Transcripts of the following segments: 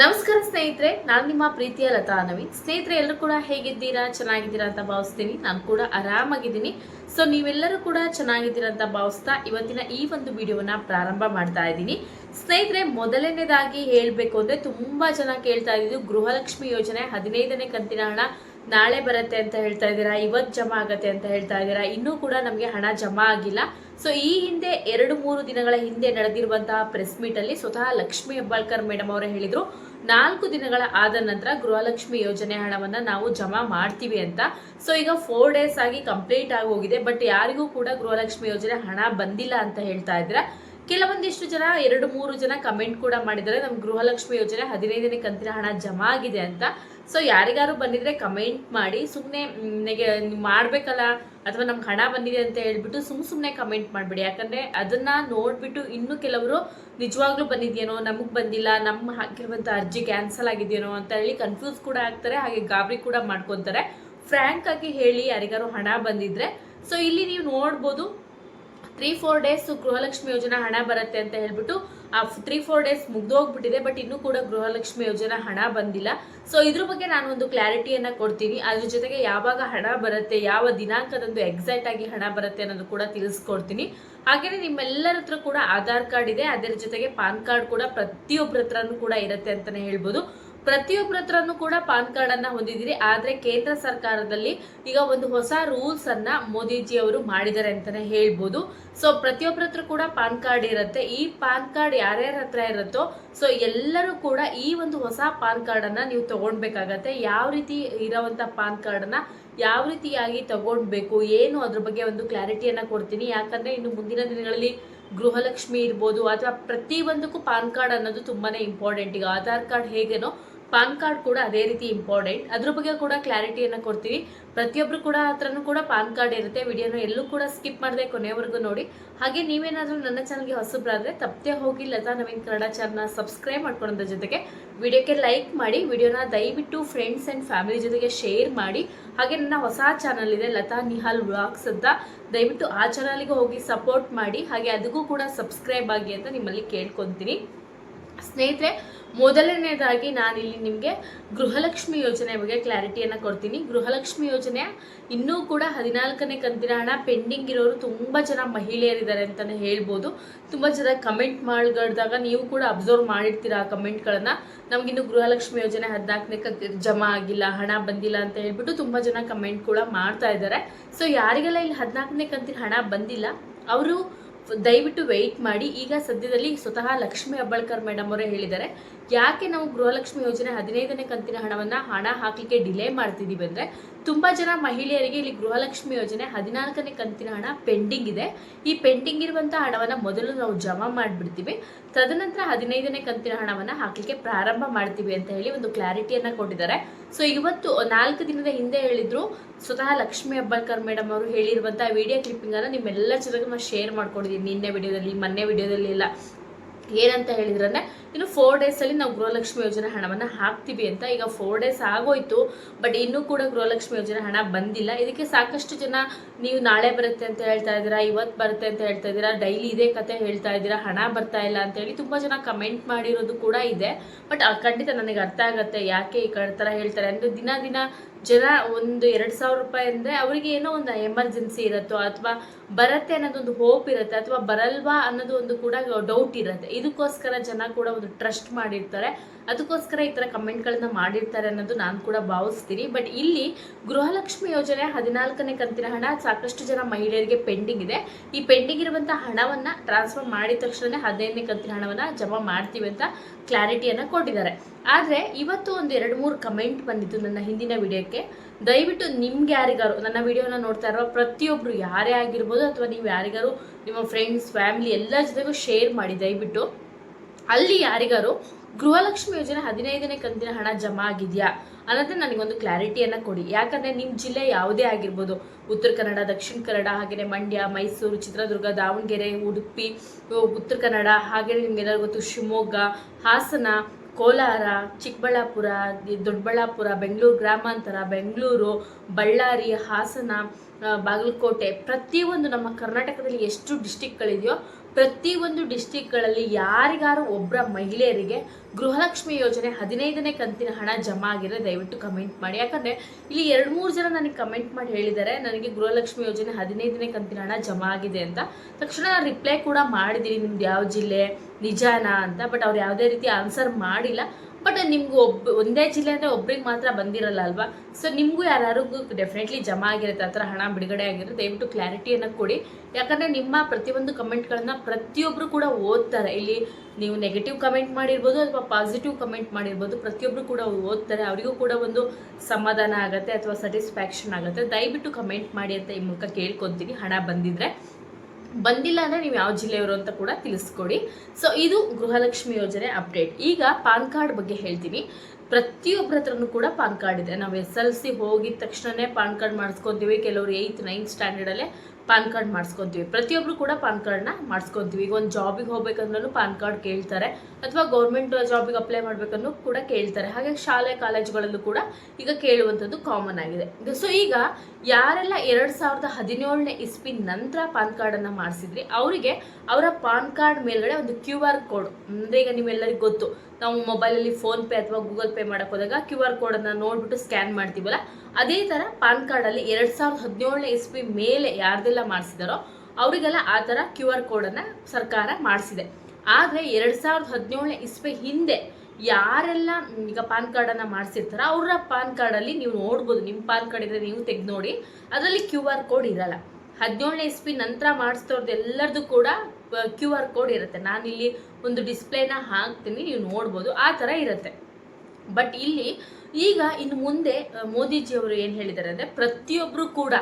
ನಮಸ್ಕಾರ ಸ್ನೇಹಿತರೆ, ನಾನು ನಿಮ್ಮ ಪ್ರೀತಿಯ ಲತಾ ನವೀನ್. ಸ್ನೇಹಿತರೆ, ಎಲ್ಲರೂ ಕೂಡ ಹೇಗಿದ್ದೀರಾ? ಚೆನ್ನಾಗಿದ್ದೀರಾ ಅಂತ ಭಾವಿಸ್ತೀನಿ. ನಾನು ಕೂಡ ಆರಾಮಾಗಿದ್ದೀನಿ. ಸೊ ನೀವೆಲ್ಲರೂ ಕೂಡ ಚೆನ್ನಾಗಿದ್ದೀರಾ ಅಂತ ಭಾವಿಸ್ತಾ ಇವತ್ತಿನ ಈ ಒಂದು ವಿಡಿಯೋವನ್ನು ಪ್ರಾರಂಭ ಮಾಡ್ತಾ ಇದ್ದೀನಿ. ಸ್ನೇಹಿತರೆ, ಮೊದಲನೇದಾಗಿ ಹೇಳಬೇಕು ಅಂದರೆ ತುಂಬ ಜನ ಕೇಳ್ತಾ ಇದ್ದಿದ್ದು ಗೃಹಲಕ್ಷ್ಮಿ ಯೋಜನೆ ಹದಿನೈದನೇ ಕಂತಿನ ಹಣ. ನಾಳೆ ಬರುತ್ತೆ ಅಂತ ಹೇಳ್ತಾ ಇದ್ದೀರಾ ಇವತ್ತು ಜಮಾ ಆಗತ್ತೆ ಅಂತ ಹೇಳ್ತಾ ಇದ್ದೀರಾ, ಇನ್ನೂ ಕೂಡ ನಮಗೆ ಹಣ ಜಮಾ ಆಗಿಲ್ಲ. ಸೊ ಈ ಹಿಂದೆ ಎರಡು ಮೂರು ದಿನಗಳ ಹಿಂದೆ ನಡೆದಿರುವಂತಹ ಪ್ರೆಸ್ ಮೀಟ್ ಅಲ್ಲಿ ಸ್ವತಃ ಲಕ್ಷ್ಮಿ ಹೆಬ್ಬಾಳ್ಕರ್ ಮೇಡಮ್ ಅವರೇ ಹೇಳಿದರು, ನಾಲ್ಕು ದಿನಗಳ ಆದ ನಂತರ ಗೃಹಲಕ್ಷ್ಮಿ ಯೋಜನೆ ಹಣವನ್ನ ನಾವು ಜಮಾ ಮಾಡ್ತೀವಿ ಅಂತ. ಸೊ ಈಗ ಫೋರ್ ಡೇಸ್ ಆಗಿ ಕಂಪ್ಲೀಟ್ ಆಗಿ ಹೋಗಿದೆ ಬಟ್ ಯಾರಿಗೂ ಕೂಡ ಗೃಹಲಕ್ಷ್ಮಿ ಯೋಜನೆ ಹಣ ಬಂದಿಲ್ಲ ಅಂತ ಹೇಳ್ತಾ ಇದ್ದೀರಾ. ಕೆಲವೊಂದಿಷ್ಟು ಜನ, ಎರಡು ಮೂರು ಜನ ಕಮೆಂಟ್ ಕೂಡ ಮಾಡಿದ್ದಾರೆ ನಮ್ಮ ಗೃಹಲಕ್ಷ್ಮಿ ಯೋಜನೆ ಹದಿನೈದನೇ ಕಂತಿನ ಹಣ ಜಮಾ ಆಗಿದೆ ಅಂತ. ಸೊ ಯಾರಿಗಾರು ಬಂದಿದ್ರೆ ಕಮೆಂಟ್ ಮಾಡಿ. ಸುಮ್ಮನೆ ನನಗೆ ಮಾಡಬೇಕಲ್ಲ ಅಥವಾ ನಮ್ಗೆ ಹಣ ಬಂದಿದೆ ಅಂತ ಹೇಳ್ಬಿಟ್ಟು ಸುಮ್ ಸುಮ್ಮನೆ ಕಮೆಂಟ್ ಮಾಡ್ಬಿಡಿ. ಯಾಕಂದ್ರೆ ಅದನ್ನ ನೋಡ್ಬಿಟ್ಟು ಇನ್ನು ಕೆಲವರು ನಿಜವಾಗ್ಲೂ ಬಂದಿದೆಯೇನೋ, ನಮಗೆ ಬಂದಿಲ್ಲ ನಮ್ಮ ಹಾಕಿರುವಂತ ಅರ್ಜಿ ಕ್ಯಾನ್ಸಲ್ ಆಗಿದೆಯೇನೋ ಅಂತ ಹೇಳಿ ಕನ್ಫ್ಯೂಸ್ ಕೂಡ ಆಗ್ತಾರೆ. ಹಾಗೆ ಗಾಬರಿ ಕೂಡ ಮಾಡ್ಕೊಂತಾರೆ. ಫ್ರ್ಯಾಂಕ್ ಆಗಿ ಹೇಳಿ ಯಾರಿಗಾರು ಹಣ ಬಂದಿದ್ರೆ. ಸೊ ಇಲ್ಲಿ ನೀವು ನೋಡ್ಬೋದು ತ್ರೀ ಫೋರ್ ಡೇಸ್ ಗೃಹಲಕ್ಷ್ಮಿ ಯೋಜನಾ ಹಣ ಬರುತ್ತೆ ಅಂತ ಹೇಳ್ಬಿಟ್ಟು ಆ ತ್ರೀ ಫೋರ್ ಡೇಸ್ ಮುಗ್ದೋಗ್ಬಿಟ್ಟಿದೆ ಬಟ್ ಇನ್ನೂ ಕೂಡ ಗೃಹಲಕ್ಷ್ಮಿ ಯೋಜನೆ ಹಣ ಬಂದಿಲ್ಲ. ಸೊ ಇದ್ರ ಬಗ್ಗೆ ನಾನು ಒಂದು ಕ್ಲಾರಿಟಿಯನ್ನ ಕೊಡ್ತೀನಿ. ಅದ್ರ ಜೊತೆಗೆ ಯಾವಾಗ ಹಣ ಬರುತ್ತೆ, ಯಾವ ದಿನಾಂಕದಂದು ಎಕ್ಸಾಕ್ಟ್ ಆಗಿ ಹಣ ಬರುತ್ತೆ ಅನ್ನೋದು ಕೂಡ ತಿಳಿಸ್ಕೊಡ್ತೀನಿ. ಹಾಗೆಯೇ ನಿಮ್ಮೆಲ್ಲರ ಹತ್ರ ಕೂಡ ಆಧಾರ್ ಕಾರ್ಡ್ ಇದೆ. ಅದರ ಜೊತೆಗೆ ಪಾನ್ ಕಾರ್ಡ್ ಕೂಡ ಪ್ರತಿಯೊಬ್ಬರ ಹತ್ರನೂ ಕೂಡ ಇರುತ್ತೆ ಅಂತಾನೆ ಹೇಳ್ಬೋದು. ಪ್ರತಿಯೊಬ್ಬರ ಹತ್ರನೂ ಕೂಡ ಪಾನ್ ಕಾರ್ಡ್ ಅನ್ನ ಹೊಂದಿದ್ದೀರಿ. ಆದ್ರೆ ಕೇಂದ್ರ ಸರ್ಕಾರದಲ್ಲಿ ಈಗ ಒಂದು ಹೊಸ ರೂಲ್ಸ್ ಅನ್ನ ಮೋದಿಜಿ ಅವರು ಮಾಡಿದ್ದಾರೆ ಅಂತಾನೆ ಹೇಳ್ಬೋದು. ಸೊ ಪ್ರತಿಯೊಬ್ಬರ ಹತ್ರ ಕೂಡ ಪಾನ್ ಕಾರ್ಡ್ ಇರುತ್ತೆ. ಈ ಪಾನ್ ಕಾರ್ಡ್ ಯಾರ್ಯಾರ ಹತ್ರ ಇರುತ್ತೋ ಸೊ ಎಲ್ಲರೂ ಕೂಡ ಈ ಒಂದು ಹೊಸ ಪಾನ್ ಕಾರ್ಡ್ ಅನ್ನ ನೀವು ತಗೊಳ್ಬೇಕಾಗತ್ತೆ ಯಾವ ರೀತಿ ಇರೋವಂಥ ಪಾನ್ ಕಾರ್ಡ್ ಅನ್ನ ಯಾವ ರೀತಿಯಾಗಿ ತಗೊಳ್ಬೇಕು ಏನು ಅದ್ರ ಬಗ್ಗೆ ಒಂದು ಕ್ಲಾರಿಟಿಯನ್ನು ಕೊಡ್ತೀನಿ. ಯಾಕಂದ್ರೆ ಇನ್ನು ಮುಂದಿನ ದಿನಗಳಲ್ಲಿ ಗೃಹಲಕ್ಷ್ಮಿ ಇರ್ಬೋದು, ಅಥವಾ ಪ್ರತಿಯೊಂದಕ್ಕೂ ಪಾನ್ ಕಾರ್ಡ್ ಅನ್ನೋದು ತುಂಬಾನೇ ಇಂಪಾರ್ಟೆಂಟ್ ಈಗ ಆಧಾರ್ ಕಾರ್ಡ್ ಹೇಗೇನೋ ಪಾನ್ ಕಾರ್ಡ್ ಕೂಡ ಅದೇ ರೀತಿ ಇಂಪಾರ್ಟೆಂಟ್. ಅದ್ರ ಬಗ್ಗೆ ಕೂಡ ಕ್ಲಾರಿಟಿಯನ್ನು ಕೊಡ್ತೀವಿ. ಪ್ರತಿಯೊಬ್ಬರು ಕೂಡ ಹತ್ರನೂ ಕೂಡ ಪಾನ್ ಕಾರ್ಡ್ ಇರುತ್ತೆ. ವಿಡಿಯೋನ ಎಲ್ಲೂ ಕೂಡ ಸ್ಕಿಪ್ ಮಾಡದೆ ಕೊನೆವರೆಗೂ ನೋಡಿ. ಹಾಗೆ ನೀವೇನಾದರೂ ನನ್ನ ಚಾನಲ್ಗೆ ಹೊಸಬ್ರಾದ್ರೆ ತಪ್ಪದೆ ಹೋಗಿ ಲತಾ ನವೀನ್ ಕನ್ನಡ ಚಾನಲ್ನ ಸಬ್ಸ್ಕ್ರೈಬ್ ಮಾಡ್ಕೊಳ್ಳೋದ್ರ ಜೊತೆಗೆ ವಿಡಿಯೋಕ್ಕೆ ಲೈಕ್ ಮಾಡಿ, ವಿಡಿಯೋನ ದಯವಿಟ್ಟು ಫ್ರೆಂಡ್ಸ್ ಆ್ಯಂಡ್ ಫ್ಯಾಮಿಲಿ ಜೊತೆಗೆ ಶೇರ್ ಮಾಡಿ. ಹಾಗೆ ನನ್ನ ಹೊಸ ಚಾನಲ್ ಇದೆ ಲತಾ ನಿಹಾಲ್ ವ್ಲಾಗ್ಸ್ ಅಂತ. ದಯವಿಟ್ಟು ಆ ಚಾನಲ್ಗೆ ಹೋಗಿ ಸಪೋರ್ಟ್ ಮಾಡಿ. ಹಾಗೆ ಅದಕ್ಕೂ ಕೂಡ ಸಬ್ಸ್ಕ್ರೈಬ್ ಆಗಿ ಅಂತ ನಿಮ್ಮಲ್ಲಿ ಕೇಳ್ಕೊತೀನಿ. ಸ್ನೇಹಿತರೆ, ಮೊದಲನೇದಾಗಿ ನಾನಿಲ್ಲಿ ನಿಮಗೆ ಗೃಹಲಕ್ಷ್ಮಿ ಯೋಜನೆ ಬಗ್ಗೆ ಕ್ಲಾರಿಟಿಯನ್ನು ಕೊಡ್ತೀನಿ. ಗೃಹಲಕ್ಷ್ಮಿ ಯೋಜನೆ ಇನ್ನೂ ಕೂಡ ಹದಿನಾಲ್ಕನೇ ಕಂತಿನ ಹಣ ಪೆಂಡಿಂಗ್ ಇರೋರು ತುಂಬ ಜನ ಮಹಿಳೆಯರಿದ್ದಾರೆ ಅಂತಲೇ ಹೇಳ್ಬೋದು. ತುಂಬ ಜನ ಕಮೆಂಟ್ ಮಾಡಿದಾಗ ನೀವು ಕೂಡ ಅಬ್ಸರ್ವ್ ಮಾಡಿರ್ತೀರ ಆ ಕಮೆಂಟ್ಗಳನ್ನು. ನಮಗಿನ್ನು ಗೃಹಲಕ್ಷ್ಮಿ ಯೋಜನೆ ಹದಿನಾಲ್ಕನೇ ಕಂತಿ ಜಮಾ ಆಗಿಲ್ಲ, ಹಣ ಬಂದಿಲ್ಲ ಅಂತ ಹೇಳ್ಬಿಟ್ಟು ತುಂಬ ಜನ ಕಮೆಂಟ್ ಕೂಡ ಮಾಡ್ತಾ ಇದ್ದಾರೆ. ಸೊ ಯಾರಿಗೆಲ್ಲ ಇಲ್ಲಿ ಹದಿನಾಲ್ಕನೇ ಕಂತಿನ ಹಣ ಬಂದಿಲ್ಲ, ಅವರು ದಯವಿಟ್ಟು ವೆಯ್ಟ್ ಮಾಡಿ. ಈಗ ಸದ್ಯದಲ್ಲಿ ಸ್ವತಃ ಲಕ್ಷ್ಮೀ ಅಬ್ಬಳ್ಕರ್ ಮೇಡಮ್ ಅವರೇ ಹೇಳಿದ್ದಾರೆ. ಯಾಕೆ ನಾವು ಗೃಹಲಕ್ಷ್ಮಿ ಯೋಜನೆ ಹದಿನೈದನೇ ಕಂತಿನ ಹಣವನ್ನ ಹಣ ಹಾಕಲಿಕ್ಕೆ ಡಿಲೇ ಮಾಡ್ತಿದ್ದೀವಿ ಅಂದ್ರೆ ತುಂಬಾ ಜನ ಮಹಿಳೆಯರಿಗೆ ಇಲ್ಲಿ ಗೃಹಲಕ್ಷ್ಮಿ ಯೋಜನೆ ಹದಿನಾಲ್ಕನೇ ಕಂತಿನ ಹಣ ಪೆಂಡಿಂಗ್ ಇದೆ. ಈ ಪೆಂಡಿಂಗ್ ಇರುವಂಥ ಹಣವನ್ನ ಮೊದಲು ನಾವು ಜಮಾ ಮಾಡಿಬಿಡ್ತೀವಿ. ತದನಂತರ ಹದಿನೈದನೇ ಕಂತಿನ ಹಣವನ್ನ ಹಾಕಲಿಕ್ಕೆ ಪ್ರಾರಂಭ ಮಾಡ್ತೀವಿ ಅಂತ ಹೇಳಿ ಒಂದು ಕ್ಲಾರಿಟಿಯನ್ನು ಕೊಟ್ಟಿದ್ದಾರೆ. ಸೊ ಇವತ್ತು ನಾಲ್ಕು ದಿನದ ಹಿಂದೆ ಹೇಳಿದ್ರು ಸ್ವತಃ ಲಕ್ಷ್ಮಿ ಹೆಬ್ಬಾಳ್ಕರ್ ಮೇಡಮ್ ಅವರು ಹೇಳಿರುವಂಥ ವಿಡಿಯೋ ಕ್ಲಿಪ್ಪಿಂಗ್ ಅನ್ನ ನಿಮ್ಮೆಲ್ಲರ ಜೊತೆಗೆ ನಾನು ಶೇರ್ ಮಾಡ್ಕೊಂಡಿದ್ದೀನಿ ನಿನ್ನೆ ವಿಡಿಯೋದಲ್ಲಿ, ಮೊನ್ನೆ ವಿಡಿಯೋದಲ್ಲಿ ಎಲ್ಲ ಏನಂತ ಹೇಳಿದ್ರಂದ್ರೆ ಇನ್ನು ಫೋರ್ ಡೇಸಲ್ಲಿ ನಾವು ಗೃಹಲಕ್ಷ್ಮಿ ಯೋಜನೆ ಹಣವನ್ನು ಹಾಕ್ತೀವಿ ಅಂತ. ಈಗ ಫೋರ್ ಡೇಸ್ ಆಗೋಯ್ತು ಬಟ್ ಇನ್ನೂ ಕೂಡ ಗೃಹಲಕ್ಷ್ಮಿ ಯೋಜನೆ ಹಣ ಬಂದಿಲ್ಲ. ಇದಕ್ಕೆ ಸಾಕಷ್ಟು ಜನ ನೀವು ನಾಳೆ ಬರುತ್ತೆ ಅಂತ ಹೇಳ್ತಾ ಇದ್ದೀರಾ ಇವತ್ತು ಬರುತ್ತೆ ಅಂತ ಹೇಳ್ತಾ ಇದ್ದೀರಾ ಡೈಲಿ ಇದೇ ಕತೆ ಹೇಳ್ತಾ ಇದ್ದೀರಾ, ಹಣ ಬರ್ತಾ ಇಲ್ಲ ಅಂತ ಹೇಳಿ ತುಂಬ ಜನ ಕಮೆಂಟ್ ಮಾಡಿರೋದು ಕೂಡ ಇದೆ. ಬಟ್ ಖಂಡಿತ ನನಗೆ ಅರ್ಥ ಆಗುತ್ತೆ, ಯಾಕೆ ಈ ಕಡೆ ಥರ ಹೇಳ್ತಾರೆ. ಅಂದರೆ ದಿನ ದಿನ ಜನ ಒಂದು ಎರಡು ಸಾವಿರ ರೂಪಾಯಿ ಅಂದರೆ ಅವರಿಗೆ ಏನೋ ಒಂದು ಎಮರ್ಜೆನ್ಸಿ ಇರುತ್ತೋ ಅಥವಾ ಬರುತ್ತೆ ಅನ್ನೋದೊಂದು ಹೋಪ್ ಇರುತ್ತೆ ಅಥವಾ ಬರಲ್ವಾ ಅನ್ನೋದು ಒಂದು ಕೂಡ ಡೌಟ್ ಇರುತ್ತೆ. ಇದಕ್ಕೋಸ್ಕರ ಜನ ಕೂಡ ಒಂದು ಟ್ರಸ್ಟ್ ಮಾಡಿರ್ತಾರೆ. ಅದಕ್ಕೋಸ್ಕರ ಈ ಥರ ಕಮೆಂಟ್ಗಳನ್ನ ಮಾಡಿರ್ತಾರೆ ಅನ್ನೋದು ನಾನು ಕೂಡ ಭಾವಿಸ್ತೀನಿ. ಬಟ್ ಇಲ್ಲಿ ಗೃಹಲಕ್ಷ್ಮಿ ಯೋಜನೆ ಹದಿನಾಲ್ಕನೇ ಕಂತಿನ ಹಣ ಸಾಕಷ್ಟು ಜನ ಮಹಿಳೆಯರಿಗೆ ಪೆಂಡಿಂಗ್ ಇದೆ. ಈ ಪೆಂಡಿಂಗ್ ಇರುವಂತಹ ಹಣವನ್ನ ಟ್ರಾನ್ಸ್ಫರ್ ಮಾಡಿದ ತಕ್ಷಣ ಹದಿನೈದನೇ ಕಂತಿನ ಹಣವನ್ನ ಜಮಾ ಮಾಡ್ತೀವಿ ಅಂತ ಕ್ಲಾರಿಟಿಯನ್ನ ಕೊಟ್ಟಿದ್ದಾರೆ. ಆದರೆ ಇವತ್ತು ಒಂದು ಎರಡು ಮೂರು ಕಮೆಂಟ್ ಬಂದಿತ್ತು ನನ್ನ ಹಿಂದಿನ ವಿಡಿಯೋಕ್ಕೆ. ದಯವಿಟ್ಟು ನಿಮ್ಗೆ ಯಾರಿಗಾರು, ನನ್ನ ವಿಡಿಯೋನ ನೋಡ್ತಾ ಇರೋ ಪ್ರತಿಯೊಬ್ಬರು ಯಾರೇ ಆಗಿರ್ಬೋದು ಅಥವಾ ನೀವು ಯಾರಿಗಾರು ನಿಮ್ಮ ಫ್ರೆಂಡ್ಸ್ ಫ್ಯಾಮಿಲಿ ಎಲ್ಲ ಜೊತೆಗೂ ಶೇರ್ ಮಾಡಿ ದಯವಿಟ್ಟು. ಅಲ್ಲಿ ಯಾರಿಗಾರು ಗೃಹಲಕ್ಷ್ಮಿ ಯೋಜನೆ ಹದಿನೈದನೇ ಕಂತಿನ ಹಣ ಜಮಾ ಆಗಿದೆಯಾ? ಅನ್ನೋದನ್ನ ನನಗೊಂದು ಕ್ಲಾರಿಟಿಯನ್ನು ಕೊಡಿ. ಯಾಕಂದರೆ ನಿಮ್ಮ ಜಿಲ್ಲೆ ಯಾವುದೇ ಆಗಿರ್ಬೋದು. ಉತ್ತರ ಕನ್ನಡ, ದಕ್ಷಿಣ ಕನ್ನಡ ಹಾಗೆಯೇ ಮಂಡ್ಯ, ಮೈಸೂರು, ಚಿತ್ರದುರ್ಗ, ದಾವಣಗೆರೆ, ಉಡುಪಿ ಉತ್ತರ ಕನ್ನಡ ಹಾಗೆಯೇ ನಿಮ್ಗೆಲ್ಲರೂ ಗೊತ್ತು ಶಿವಮೊಗ್ಗ, ಹಾಸನ, ಕೋಲಾರ, ಚಿಕ್ಕಬಳ್ಳಾಪುರ ದೊಡ್ಡಬಳ್ಳಾಪುರ, ಬೆಂಗಳೂರು, ಗ್ರಾಮಾಂತರ, ಬೆಂಗಳೂರು, ಬಳ್ಳಾರಿ, ಹಾಸನ ಬಾಗಲಕೋಟೆ, ಪ್ರತಿಯೊಂದು ನಮ್ಮ ಕರ್ನಾಟಕದಲ್ಲಿ ಎಷ್ಟು ಡಿಸ್ಟಿಕ್ಗಳಿದೆಯೋ ಪ್ರತಿಯೊಂದು ಡಿಸ್ಟಿಕ್ಗಳಲ್ಲಿ ಯಾರಿಗಾರು ಒಬ್ಬರ ಮಹಿಳೆಯರಿಗೆ ಗೃಹಲಕ್ಷ್ಮಿ ಯೋಜನೆ ಹದಿನೈದನೇ ಕಂತಿನ ಹಣ ಜಮಾ ಆಗಿದೆ ದಯವಿಟ್ಟು ಕಮೆಂಟ್ ಮಾಡಿ. ಯಾಕಂದರೆ ಇಲ್ಲಿ ಎರಡು ಮೂರು ಜನ ನನಗೆ ಕಮೆಂಟ್ ಮಾಡಿ ಹೇಳಿದ್ದಾರೆ, ನನಗೆ ಗೃಹಲಕ್ಷ್ಮಿ ಯೋಜನೆ ಹದಿನೈದನೇ ಕಂತಿನ ಹಣ ಜಮಾ ಆಗಿದೆ ಅಂತ. ತಕ್ಷಣ ನಾನು ರಿಪ್ಲೈ ಕೂಡ ಮಾಡಿದ್ದೀನಿ, ನಿಮ್ದು ಯಾವ ಜಿಲ್ಲೆ, ನಿಜಾನಾ ಅಂತ, ಬಟ್ ಅವ್ರು ಯಾವುದೇ ರೀತಿ ಆನ್ಸರ್ ಮಾಡಿಲ್ಲ. ಬಟ್ ನಿಮ್ಗೆ ಒಬ್ಬ, ಒಂದೇ ಜಿಲ್ಲೆ ಅಂದರೆ ಒಬ್ರಿಗೆ ಮಾತ್ರ ಬಂದಿರಲ್ಲ ಅಲ್ವಾ? ಸೊ ನಿಮಗೂ ಯಾರ್ಯಾರಿಗೂ ಡೆಫಿನೆಟ್ಲಿ ಜಮಾ ಆಗಿರುತ್ತೆ, ಆ ಥರ ಹಣ ಬಿಡುಗಡೆ ಆಗಿರುತ್ತೆ, ದಯವಿಟ್ಟು ಕ್ಲಾರಿಟಿಯನ್ನು ಕೊಡಿ. ಯಾಕಂದರೆ ನಿಮ್ಮ ಪ್ರತಿಯೊಂದು ಕಮೆಂಟ್ಗಳನ್ನು ಪ್ರತಿಯೊಬ್ಬರು ಕೂಡ ಓದ್ತಾರೆ. ಇಲ್ಲಿ ನೀವು ನೆಗೆಟಿವ್ ಕಮೆಂಟ್ ಮಾಡಿರ್ಬೋದು ಅಥವಾ ಪಾಸಿಟಿವ್ ಕಮೆಂಟ್ ಮಾಡಿರ್ಬೋದು ಪ್ರತಿಯೊಬ್ಬರು ಕೂಡ ಓದ್ತಾರೆ. ಅವರಿಗೂ ಕೂಡ ಒಂದು ಸಮಾಧಾನ ಆಗುತ್ತೆ ಅಥವಾ ಸ್ಯಾಟಿಸ್ಫ್ಯಾಕ್ಷನ್ ಆಗುತ್ತೆ. ದಯವಿಟ್ಟು ಕಮೆಂಟ್ ಮಾಡಿ ಅಂತ ಈ ಮೂಲಕ ಕೇಳ್ಕೊತೀನಿ. ಹಣ ಬಂದಿದ್ರೆ ಬಂದಿಲ್ಲ ಅಂದರೆ ನೀವು ಯಾವ ಜಿಲ್ಲೆಯವರು ಅಂತ ಕೂಡ ತಿಳಿಸ್ಕೊಡಿ. ಸೊ ಇದು ಗೃಹಲಕ್ಷ್ಮಿ ಯೋಜನೆ ಅಪ್ಡೇಟ್. ಈಗ ಪಾನ್ ಕಾರ್ಡ್ ಬಗ್ಗೆ ಹೇಳ್ತೀನಿ. ಪ್ರತಿಯೊಬ್ಬರ ಹತ್ರನೂ ಕೂಡ ಪಾನ್ ಕಾರ್ಡ್ ಇದೆ. ನಾವು ಎಸ್ ಎಲ್ ಸಿ ಹೋಗಿದ ತಕ್ಷಣನೇ ಪಾನ್ ಕಾರ್ಡ್ ಮಾಡಿಸ್ಕೊತೀವಿ. ಕೆಲವರು ಏಯ್ತ್, ನೈನ್ತ್ ಸ್ಟ್ಯಾಂಡರ್ಡಲ್ಲೇ ಪಾನ್ ಕಾರ್ಡ್ ಮಾಡಿಸ್ಕೊತೀವಿ. ಪ್ರತಿಯೊಬ್ಬರು ಕೂಡ ಪಾನ್ ಕಾರ್ಡ್ನ ಮಾಡಿಸ್ಕೊತೀವಿ. ಈಗ ಒಂದು ಜಾಬಿಗೆ ಹೋಗ್ಬೇಕಂದ್ರೂ ಪಾನ್ ಕಾರ್ಡ್ ಕೇಳ್ತಾರೆ. ಅಥವಾ ಗೌರ್ಮೆಂಟ್ ಜಾಬಿಗೆ ಅಪ್ಲೈ ಮಾಡ್ಬೇಕನ್ನೂ ಕೂಡ ಕೇಳ್ತಾರೆ. ಹಾಗೆ ಶಾಲೆ, ಕಾಲೇಜುಗಳಲ್ಲೂ ಕೂಡ ಈಗ ಕೇಳುವಂಥದ್ದು ಕಾಮನ್ ಆಗಿದೆ. ಸೊ ಈಗ ಯಾರೆಲ್ಲ ಎರಡು ಸಾವಿರದ ಹದಿನೇಳನೇ ಇಸ್ವಿ ನಂತರ ಪಾನ್ ಕಾರ್ಡನ್ನು ಮಾಡಿಸಿದ್ರಿ, ಅವರಿಗೆ ಅವರ ಪಾನ್ ಕಾರ್ಡ್ ಮೇಲ್ಗಡೆ ಒಂದು ಕ್ಯೂ ಆರ್ ಕೋಡ್, ಅಂದರೆ ಈಗ ನಿಮ್ಮೆಲ್ಲರಿಗೂ ಗೊತ್ತು ನಾವು ಮೊಬೈಲಲ್ಲಿ ಫೋನ್ ಪೇ ಅಥವಾ ಗೂಗಲ್ ಪೇ ಮಾಡಕ್ಕೆ ಹೋದಾಗ ಕ್ಯೂ ಆರ್ ಕೋಡನ್ನು ನೋಡ್ಬಿಟ್ಟು ಸ್ಕ್ಯಾನ್ ಮಾಡ್ತೀವಲ್ಲ? ಅದೇ ಥರ ಪಾನ್ ಕಾರ್ಡಲ್ಲಿ ಎರಡು ಸಾವಿರದ ಹದಿನೇಳನೇ ಇಸ್ವಿ ಮೇಲೆ ಯಾರ್ದೆಲ್ಲ ಮಾಡಿಸಿದಾರೋ ಅವರಿಗೆಲ್ಲ ಆ ಥರ ಕ್ಯೂ ಆರ್ ಕೋಡನ್ನು ಸರ್ಕಾರ ಮಾಡಿಸಿದೆ. ಆದರೆ ಎರಡು ಸಾವಿರದ ಹದಿನೇಳನೇ ಇಸ್ವಿ ಹಿಂದೆ ಯಾರೆಲ್ಲ ಈಗ ಪಾನ್ ಕಾರ್ಡನ್ನು ಮಾಡಿಸಿರ್ತಾರೋ ಅವರ ಪಾನ್ ಕಾರ್ಡಲ್ಲಿ ನೀವು ನೋಡ್ಬೋದು. ನಿಮ್ಮ ಪಾನ್ ಕಾರ್ಡ್ ಇದ್ರೆ ನೀವು ತೆಗೆದು ನೋಡಿ. ಅದರಲ್ಲಿ ಕ್ಯೂ ಆರ್ ಕೋಡ್ ಇರಲ್ಲ. ಹದಿನೇಳನೇ ಇಸ್ವಿ ನಂತರ ಮಾಡಿಸ್ತವ್ರದ್ದು ಎಲ್ಲರದು ಕೂಡ ಕ್ಯೂ ಆರ್ ಕೋಡ್ ಇರುತ್ತೆ. ನಾನಿಲ್ಲಿ ಒಂದು ಡಿಸ್ಪ್ಲೇನ ಹಾಕ್ತೀನಿ, ನೀವು ನೋಡ್ಬೋದು. ಆ ಥರ ಇರುತ್ತೆ. ಬಟ್ ಇಲ್ಲಿ ಈಗ ಇನ್ನು ಮುಂದೆ ಮೋದಿಜಿಯವರು ಏನು ಹೇಳಿದ್ದಾರೆ ಅಂದರೆ ಪ್ರತಿಯೊಬ್ಬರು ಕೂಡ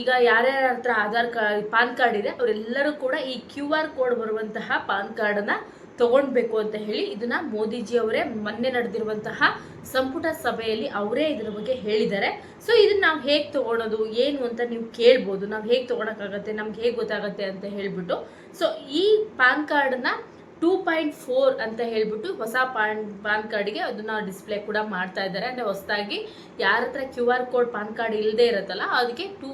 ಈಗ ಯಾರ್ಯಾರ ಹತ್ರ ಆಧಾರ್ ಕಾರ್ಡ್ ಪಾನ್ ಕಾರ್ಡ್ ಇದೆ, ಅವರೆಲ್ಲರೂ ಕೂಡ ಈ ಕ್ಯೂ ಆರ್ ಕೋಡ್ ಬರುವಂತಹ ಪಾನ್ ಕಾರ್ಡನ್ನು ತಗೊಳ್ಬೇಕು ಅಂತ ಹೇಳಿ ಇದನ್ನು ಮೋದಿಜಿ ಅವರೇ ಮೊನ್ನೆ ನಡೆದಿರುವಂತಹ ಸಂಪುಟ ಸಭೆಯಲ್ಲಿ ಅವರೇ ಇದರ ಬಗ್ಗೆ ಹೇಳಿದ್ದಾರೆ. ಸೊ ಇದನ್ನ ನಾವು ಹೇಗೆ ತಗೊಳೋದು, ಏನು ಅಂತ ನೀವು ಕೇಳ್ಬೋದು. ನಾವು ಹೇಗೆ ತಗೊಳಕ್ಕಾಗತ್ತೆ, ನಮ್ಗೆ ಹೇಗೆ ಗೊತ್ತಾಗತ್ತೆ ಅಂತ ಹೇಳಿಬಿಟ್ಟು. ಸೊ ಈ ಪಾನ್ ಕಾರ್ಡನ್ನ ಟೂ ಪಾಯಿಂಟ್ ಫೋರ್ ಅಂತ ಹೇಳ್ಬಿಟ್ಟು ಹೊಸ ಪಾನ್ ಪಾನ್ ಕಾರ್ಡ್ಗೆ ಅದನ್ನ ಡಿಸ್ಪ್ಲೇ ಕೂಡ ಮಾಡ್ತಾ ಇದ್ದಾರೆ. ಅಂದರೆ ಹೊಸದಾಗಿ ಯಾರ ಹತ್ರ Q R code PAN card ಇಲ್ಲದೆ ಇರುತ್ತಲ್ಲ, ಅದಕ್ಕೆ two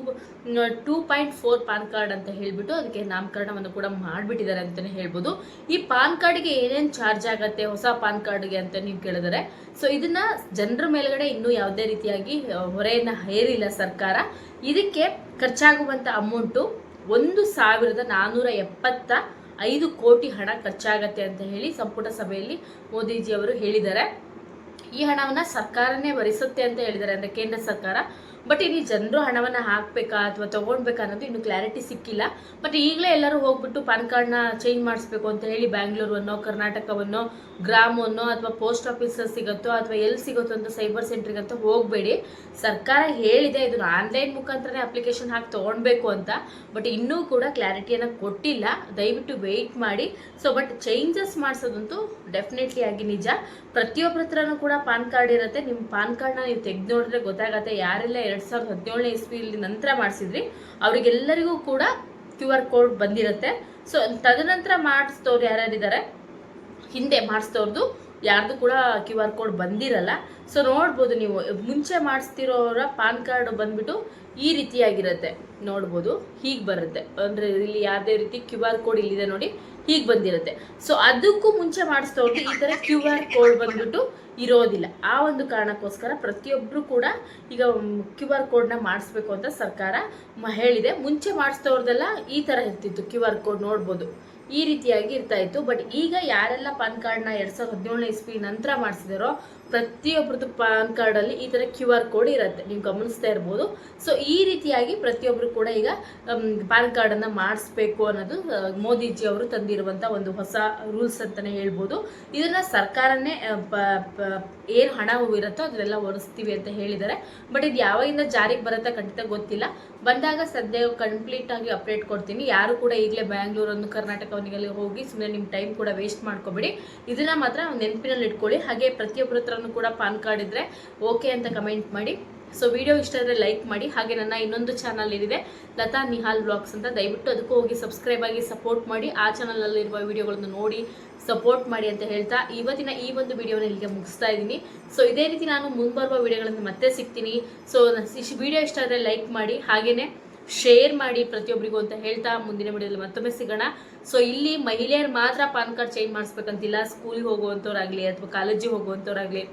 two point four PAN card ಅಂತ ಹೇಳ್ಬಿಟ್ಟು ಅದಕ್ಕೆ ನಾಮಕರಣವನ್ನು ಕೂಡ ಮಾಡಿಬಿಟ್ಟಿದ್ದಾರೆ ಅಂತಲೇ ಹೇಳ್ಬೋದು. ಈ ಪಾನ್ ಕಾರ್ಡ್ಗೆ ಏನೇನು ಚಾರ್ಜ್ ಆಗುತ್ತೆ, ಹೊಸ ಪಾನ್ ಕಾರ್ಡ್ಗೆ ಅಂತ ನೀವು ಕೇಳಿದರೆ. ಸೊ, ಇದನ್ನು ಜನರ ಮೇಲ್ಗಡೆ ಇನ್ನೂ ಯಾವುದೇ ರೀತಿಯಾಗಿ ಹೊರೆಯನ್ನು ಹೇರಿಲ್ಲ ಸರ್ಕಾರ. ಇದಕ್ಕೆ ಖರ್ಚಾಗುವಂಥ ಅಮೌಂಟು ಒಂದು ಸಾವಿರದ ನಾನ್ನೂರ ಎಪ್ಪತ್ತ ಐದು ಕೋಟಿ ಹಣ ಖರ್ಚಾಗತ್ತೆ ಅಂತ ಹೇಳಿ ಸಂಪುಟ ಸಭೆಯಲ್ಲಿ ಮೋದಿಜಿ ಅವರು ಹೇಳಿದ್ದಾರೆ. ಈ ಹಣವನ್ನು ಸರ್ಕಾರನೇ ಭರಿಸುತ್ತೆ ಅಂತ ಹೇಳಿದ್ದಾರೆ ಅಂದರೆ ಕೇಂದ್ರ ಸರ್ಕಾರ. ಬಟ್ ಇಲ್ಲಿ ಜನರು ಹಣವನ್ನು ಹಾಕಬೇಕಾ ಅಥವಾ ತಗೊಳ್ಬೇಕಾ ಅನ್ನೋದು ಇನ್ನು ಕ್ಲಾರಿಟಿ ಸಿಕ್ಕಿಲ್ಲ. ಬಟ್ ಈಗಲೇ ಎಲ್ಲರೂ ಹೋಗ್ಬಿಟ್ಟು ಪಾನ್ ಕಾರ್ಡ್ನ ಚೇಂಜ್ ಮಾಡಿಸ್ಬೇಕು ಅಂತ ಹೇಳಿ ಬ್ಯಾಂಗ್ಳೂರನ್ನೋ ಕರ್ನಾಟಕವನ್ನೋ, ಗ್ರಾಮವನ್ನೋ ಅಥವಾ ಪೋಸ್ಟ್ ಆಫೀಸ್ ಸಿಗುತ್ತೋ ಅಥವಾ ಎಲ್ಲಿ ಸಿಗುತ್ತೋ ಅಂತ ಸೈಬರ್ ಸೆಂಟ್ರಿಗಂತ ಹೋಗಬೇಡಿ. ಸರ್ಕಾರ ಹೇಳಿದೆ ಇದನ್ನು ಆನ್ಲೈನ್ ಮುಖಾಂತರನೇ ಅಪ್ಲಿಕೇಶನ್ ಹಾಕಿ ತೊಗೊಳ್ಬೇಕು ಅಂತ. ಬಟ್ ಇನ್ನೂ ಕೂಡ ಕ್ಲಾರಿಟಿಯನ್ನು ಕೊಟ್ಟಿಲ್ಲ. ದಯವಿಟ್ಟು ವೆಯ್ಟ್ ಮಾಡಿ. ಸೊ ಬಟ್ ಚೇಂಜಸ್ ಮಾಡಿಸೋದಂತೂ ಡೆಫಿನೆಟ್ಲಿ ಆಗಿ ನಿಜ. ಪ್ರತಿಯೊಬ್ಬರ ಹತ್ರನೂ ಕೂಡ ಪಾನ್ ಕಾರ್ಡ್ ಇರುತ್ತೆ. ನಿಮ್ಮ ಪಾನ್ ಕಾರ್ಡ್ನ ನೀವು ತೆಗೆದು ನೋಡಿದ್ರೆ ಗೊತ್ತಾಗತ್ತೆ ಯಾರೆಲ್ಲ ಎರಡು ಸಾವಿರದ ಹದಿನೇಳನೇ ಇಸ್ವಿಯಲ್ಲಿ ನಂತರ ಮಾಡಿಸಿದ್ರಿ ಅವರಿಗೆಲ್ಲರಿಗೂ ಕೂಡ ಕ್ಯೂ ಆರ್ ಕೋಡ್ ಬಂದಿರುತ್ತೆ. ಸೊ ತದನಂತರ ಮಾಡಿಸ್ದವ್ರು ಯಾರ್ಯಾರಿದ್ದಾರೆ? ಹಿಂದೆ ಮಾಡಿಸ್ದವ್ರದ್ದು ಯಾರ್ದು ಕೂಡ ಕ್ಯೂ ಆರ್ ಕೋಡ್ ಬಂದಿರಲ್ಲ. ಸೊ ನೋಡ್ಬೋದು ನೀವು. ಮುಂಚೆ ಮಾಡಿಸ್ತಿರೋರ ಪಾನ್ ಕಾರ್ಡ್ ಬಂದ್ಬಿಟ್ಟು ಈ ರೀತಿಯಾಗಿರುತ್ತೆ. ನೋಡ್ಬೋದು. ಹೀಗೆ ಬರುತ್ತೆ. ಅಂದರೆ ಇಲ್ಲಿ ಯಾವುದೇ ರೀತಿ ಕ್ಯೂ ಆರ್ ಕೋಡ್ ಇಲ್ಲಿದೆ ನೋಡಿ. ಹೀಗೆ ಬಂದಿರುತ್ತೆ. ಸೊ ಅದಕ್ಕೂ ಮುಂಚೆ ಮಾಡಿಸ್ತವ್ರದ್ದು ಈ ಥರ ಕ್ಯೂ ಆರ್ ಕೋಡ್ ಬಂದ್ಬಿಟ್ಟು ಇರೋದಿಲ್ಲ. ಆ ಒಂದು ಕಾರಣಕ್ಕೋಸ್ಕರ ಪ್ರತಿಯೊಬ್ಬರು ಕೂಡ ಈಗ ಕ್ಯೂ ಆರ್ ಕೋಡ್ನ ಮಾಡಿಸ್ಬೇಕು ಅಂತ ಸರ್ಕಾರ ಹೇಳಿದೆ. ಮುಂಚೆ ಮಾಡಿಸ್ತವ್ರದ್ದೆಲ್ಲ ಈ ಥರ ಇರ್ತಿತ್ತು ಕ್ಯೂ ಆರ್ ಕೋಡ್ ನೋಡ್ಬೋದು. ಈ ರೀತಿಯಾಗಿ ಇರ್ತಾ ಇತ್ತು. ಬಟ್ ಈಗ ಯಾರೆಲ್ಲ ಪಾನ್ ಕಾರ್ಡ್ನ ಎರಡ್ ಸಾವಿರದ ಹದಿನೇಳನೇ ಇಸ್ವಿ ನಂತರ ಮಾಡಿಸಿದಾರೋ ಪ್ರತಿಯೊಬ್ಬರದ್ದು ಪಾನ್ ಕಾರ್ಡಲ್ಲಿ ಈ ಥರ ಕ್ಯೂ ಆರ್ ಕೋಡ್ ಇರುತ್ತೆ. ನೀವು ಗಮನಿಸ್ತಾ ಇರ್ಬೋದು. ಸೊ ಈ ರೀತಿಯಾಗಿ ಪ್ರತಿಯೊಬ್ಬರು ಕೂಡ ಈಗ ಪಾನ್ ಕಾರ್ಡನ್ನು ಮಾಡಿಸ್ಬೇಕು ಅನ್ನೋದು ಮೋದಿಜಿ ಅವರು ತಂದಿರುವಂಥ ಒಂದು ಹೊಸ ರೂಲ್ಸ್ ಅಂತಲೇ ಹೇಳ್ಬೋದು. ಇದನ್ನು ಸರ್ಕಾರನೇ ಏನು ಹಣ ಇರುತ್ತೋ ಅದನ್ನೆಲ್ಲ ಒರೆಸ್ತೀವಿ ಅಂತ ಹೇಳಿದ್ದಾರೆ. ಬಟ್ ಇದು ಯಾವಾಗಿಂದ ಜಾರಿಗೆ ಬರುತ್ತಾ ಖಂಡಿತ ಗೊತ್ತಿಲ್ಲ. ಬಂದಾಗ ಸದ್ಯ ಕಂಪ್ಲೀಟ್ ಆಗಿ ಅಪ್ಡೇಟ್ ಕೊಡ್ತೀನಿ. ಯಾರು ಕೂಡ ಈಗಲೇ ಬ್ಯಾಂಗ್ಳೂರನ್ನು ಕರ್ನಾಟಕವನಿಗೆಲ್ಲ ಹೋಗಿ ಸುಮ್ಮನೆ ನಿಮ್ಮ ಟೈಮ್ ಕೂಡ ವೇಸ್ಟ್ ಮಾಡ್ಕೋಬೇಡಿ. ಇದನ್ನ ಮಾತ್ರ ನೆನಪಿನಲ್ಲಿ ಇಟ್ಕೊಳ್ಳಿ ಹಾಗೆ ಪ್ರತಿಯೊಬ್ಬರ ಹತ್ರನೂ ಕೂಡ ಪಾನ್ ಕಾರ್ಡ್ ಇದ್ರೆ ಓಕೆ ಅಂತ ಕಮೆಂಟ್ ಮಾಡಿ. ಸೊ ವಿಡಿಯೋ ಇಷ್ಟ ಆದರೆ ಲೈಕ್ ಮಾಡಿ. ಹಾಗೆ ನನ್ನ ಇನ್ನೊಂದು ಚಾನಲ್ ಏನಿದೆ, ಲತಾ ನಿಹಾಲ್ ಬ್ಲಾಗ್ಸ್ ಅಂತ. ದಯವಿಟ್ಟು ಅದಕ್ಕೂ ಹೋಗಿ ಸಬ್ಸ್ಕ್ರೈಬ್ ಆಗಿ ಸಪೋರ್ಟ್ ಮಾಡಿ. ಆ ಚಾನಲಲ್ಲಿರುವ ವಿಡಿಯೋಗಳನ್ನು ನೋಡಿ ಸಪೋರ್ಟ್ ಮಾಡಿ ಅಂತ ಹೇಳ್ತಾ ಇವತ್ತಿನ ಈ ಒಂದು ವಿಡಿಯೋನ ಇಲ್ಲಿಗೆ ಮುಗಿಸ್ತಾ ಇದ್ದೀನಿ. ಸೊ ಇದೇ ರೀತಿ ನಾನು ಮುಂಬರುವ ವಿಡಿಯೋಗಳನ್ನು ಮತ್ತೆ ಸಿಗ್ತೀನಿ. ಸೊ ವಿಡಿಯೋ ಇಷ್ಟ ಆದರೆ ಲೈಕ್ ಮಾಡಿ. ಹಾಗೆಯೇ ಶೇರ್ ಮಾಡಿ ಪ್ರತಿಯೊಬ್ಬರಿಗೂ ಅಂತ ಹೇಳ್ತಾ ಮುಂದಿನ ವಿಡಿಯೋದಲ್ಲಿ ಮತ್ತೊಮ್ಮೆ ಸಿಗೋಣ. ಸೊ ಇಲ್ಲಿ ಮಹಿಳೆಯರು ಮಾತ್ರ ಪಾನ್ ಕಾರ್ಡ್ ಚೇಂಜ್ ಮಾಡಿಸ್ಬೇಕಂತಿಲ್ಲ. ಸ್ಕೂಲಿಗೆ ಹೋಗುವಂಥವ್ರಾಗಲಿ ಅಥವಾ ಕಾಲೇಜಿಗೆ ಹೋಗುವಂಥವ್ರಾಗಲಿ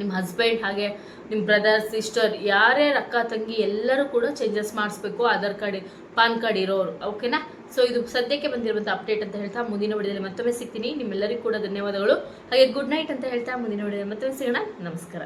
ನಿಮ್ಮ ಹಸ್ಬೆಂಡ್ ಹಾಗೆ ನಿಮ್ಮ ಬ್ರದರ್ ಸಿಸ್ಟರ್ ಯಾರೇ ಅಕ್ಕ, ತಂಗಿ, ಎಲ್ಲರೂ ಕೂಡ ಚೇಂಜಸ್ ಮಾಡಿಸ್ಬೇಕು ಆಧಾರ್ ಕಾರ್ಡ್, ಪಾನ್ ಕಾರ್ಡ್ ಇರೋರು. ಓಕೆನಾ ಸೊ ಇದು ಸದ್ಯಕ್ಕೆ ಬಂದಿರುವಂಥ ಅಪ್ಡೇಟ್ ಅಂತ ಹೇಳ್ತಾ ಮುಂದಿನ ವಿಡಿಯೋದಲ್ಲಿ ಮತ್ತೊಮ್ಮೆ ಸಿಗ್ತೀನಿ. ನಿಮ್ಮೆಲ್ಲರಿಗೂ ಕೂಡ ಧನ್ಯವಾದಗಳು. ಹಾಗೆ ಗುಡ್ ನೈಟ್ ಅಂತ ಹೇಳ್ತಾ ಮುಂದಿನ ವಿಡಿಯೋದಲ್ಲಿ ಮತ್ತೊಮ್ಮೆ ಸಿಗೋಣ. ನಮಸ್ಕಾರ.